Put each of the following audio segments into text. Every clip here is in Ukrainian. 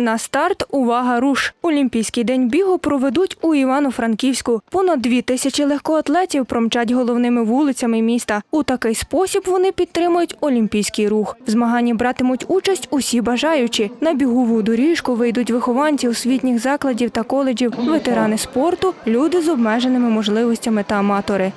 На старт увага руш. Олімпійський день бігу проведуть у Івано-Франківську. Понад дві тисячі легкоатлетів промчать головними вулицями міста. У такий спосіб вони підтримують олімпійський рух. В змаганні братимуть участь усі бажаючі. На бігову доріжку вийдуть вихованці освітніх закладів та коледжів, ветерани спорту, люди з обмеженими можливостями та аматори.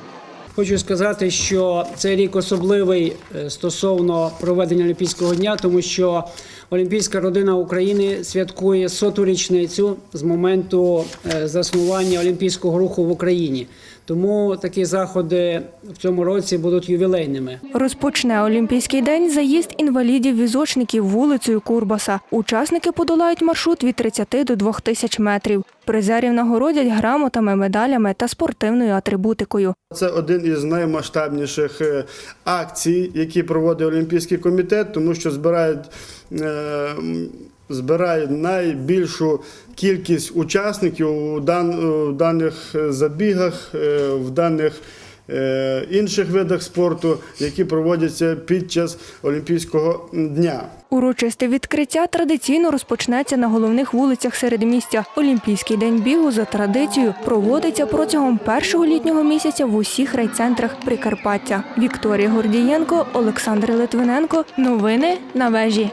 Хочу сказати, що цей рік особливий е, стосовно проведення Олімпійського дня, тому що Олімпійська родина України святкує соту річницю з моменту е, заснування олімпійського руху в Україні. Тому такі заходи в цьому році будуть ювілейними. Розпочне Олімпійський день заїзд інвалідів-візочників вулицею Курбаса. Учасники подолають маршрут від 30 до 2 тисяч метрів. Призерів нагородять грамотами, медалями та спортивною атрибутикою. Це один із наймасштабніших е, акцій, які проводить Олімпійський комітет, тому що збирають, м, збирають найбільшу кількість учасників у даних забігах, е, в даних е, інших видах спорту, які проводяться під час Олімпійського дня. Урочисте відкриття традиційно розпочнеться на головних вулицях середмістя. Олімпійський день бігу за традицією проводиться протягом першого літнього місяця в усіх райцентрах Прикарпаття. Вікторія Гордієнко, Олександр Литвиненко. Новини на вежі.